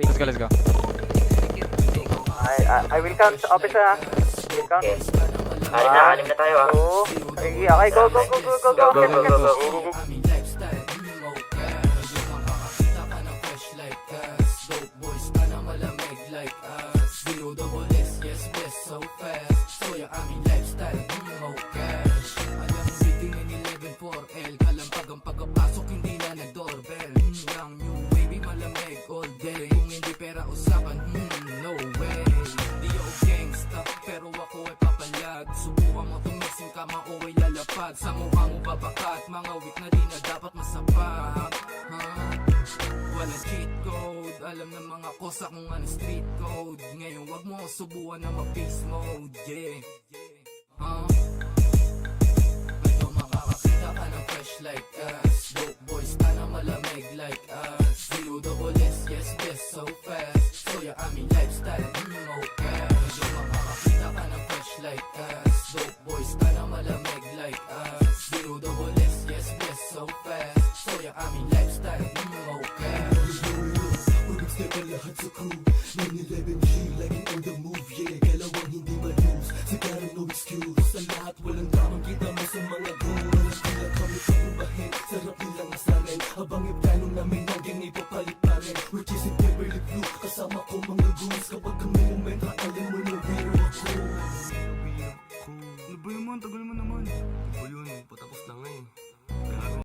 Okay, let's go, let's go. I, I, I will count, officer ha. I will count. Okay. Anim na, anim na tayo ah. Two. Okay, okay, go, go, go, go, go, go. Go, go, go, go, go. Subukan mo tumiksing ka mauwi lalapad. Sa mukha mo babakat Mga week na di na dapat masapak ha? Walang cheat code. Alam ng mga kosa kung ano street code. Ngayon wag mo subukan na mag-face mode Yeah Dope boys ka na malamig like us. Zero double S, yes, yes, so fast. So yung aming lifestyle, no cash Rubik's na ka lahat sa crew 9-11 G, laging on the move Yeah, galawang hindi ma-lose Sigara no excuse Sa lahat walang tamang kita mo sa mga goals Kaya kami kagubahin, sarap nilang asamin Habang iplano namin hanggang ipapalit pa rin Which is in Beverly Blue Kasama ko mga goons Kapag kami momento O yun, patapos na nga